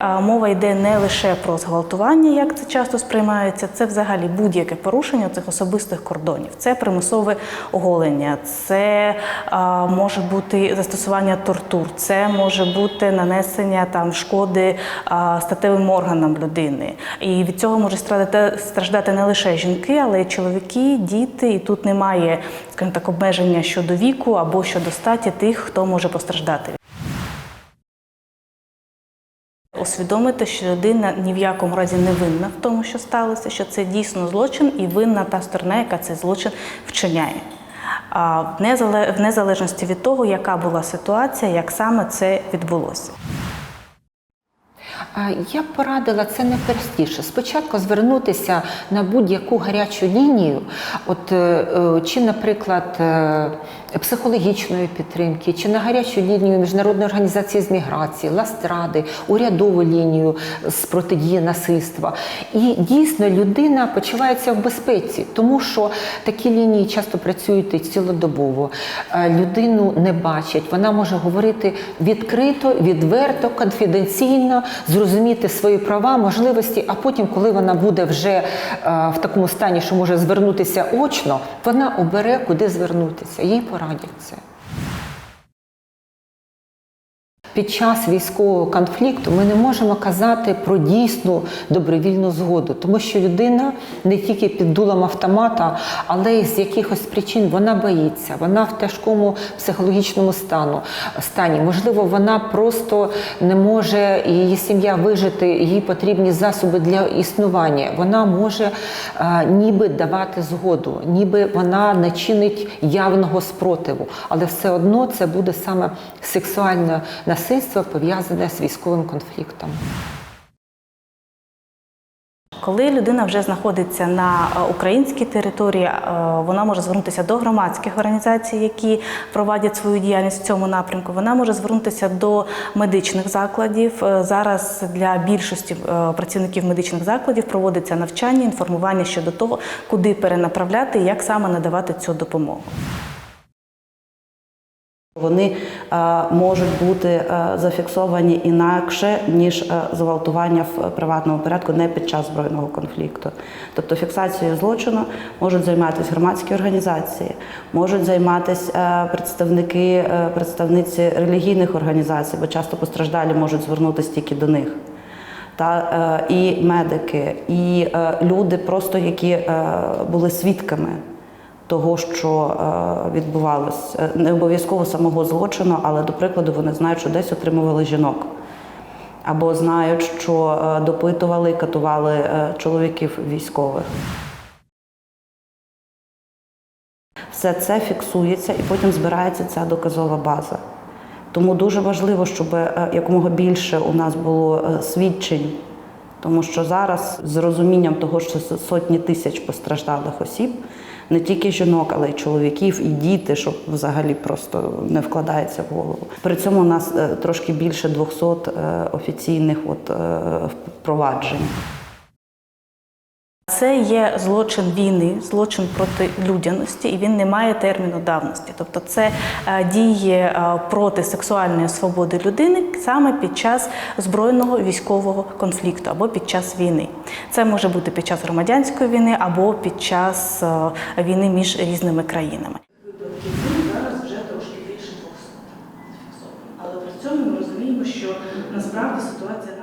Мова йде не лише про зґвалтування, як це часто сприймається, це взагалі будь-яке порушення цих особистих кордонів. Це примусове оголення, це а, може бути застосування тортур, це може бути нанесення там шкоди а, статевим органам людини. І від цього можуть страждати, страждати не лише жінки, але й чоловіки, діти. І тут немає, скажімо так, обмеження щодо віку або щодо статі тих, хто може постраждати. Усвідомити, що людина ні в якому разі не винна в тому, що сталося, що це дійсно злочин, і винна та сторона, яка цей злочин вчиняє. В незалежності від того, яка була ситуація, як саме це відбулося. А Я б порадила це найпростіше. Спочатку звернутися на будь-яку гарячу лінію, от, е, е, чи, наприклад, е, психологічної підтримки, чи на гарячу лінію Міжнародної організації з міграції, ластради, урядову лінію з протидії насильства. І дійсно людина почувається в безпеці, тому що такі лінії часто працюють цілодобово. Е, Людину не бачать, вона може говорити відкрито, відверто, конфіденційно, зрозуміти свої права, можливості. А потім, коли вона буде вже е, в такому стані, що може звернутися очно, вона обере, куди звернутися. Їй порадять це. Під час військового конфлікту ми не можемо казати про дійсну добровільну згоду, тому що людина не тільки під дулом автомата, але й з якихось причин вона боїться, вона в тяжкому психологічному стану стані. Можливо, вона просто не може її сім'я вижити, їй потрібні засоби для існування. Вона може е, ніби давати згоду, ніби вона не чинить явного спротиву, але все одно це буде саме сексуальне насильство пов'язане з військовим конфліктом. Коли людина вже знаходиться на е, українській території, е, вона може звернутися до громадських організацій, які проводять свою діяльність в цьому напрямку. Вона може звернутися до медичних закладів. Е, Зараз для більшості працівників медичних закладів проводиться навчання, інформування щодо того, куди перенаправляти і як саме надавати цю допомогу. Вони е, можуть бути е, зафіксовані інакше ніж е, зґвалтування в приватному порядку не під час збройного конфлікту. Тобто фіксацією злочину можуть займатися громадські організації, можуть займатися представники, представниці релігійних організацій, бо часто постраждалі можуть звернутися тільки до них. Та і медики, і люди, просто які були свідками того, що е, відбувалось. Е, Не обов'язково самого злочину, але, до прикладу, вони знають, що десь отримували жінок. Або знають, що е, допитували і катували чоловіків військових. Все це фіксується і потім збирається ця доказова база. Тому дуже важливо, щоб якомога більше у нас було свідчень, тому що зараз з розумінням того, що сотні тисяч постраждалих осіб, не тільки жінок, але й чоловіків, і діти, що взагалі просто не вкладається в голову. При цьому у нас е, трошки більше 200 е, офіційних от, е, впроваджень. Це є злочин війни, злочин проти людяності, і він не має терміну давності. Тобто, це е, діє е, проти сексуальної свободи людини саме під час збройного військового конфлікту або під час війни. Це може бути під час громадянської війни або під час е, війни між різними країнами. зараз вже трошки більше 200. Але при цьому ми розуміємо, що насправді ситуація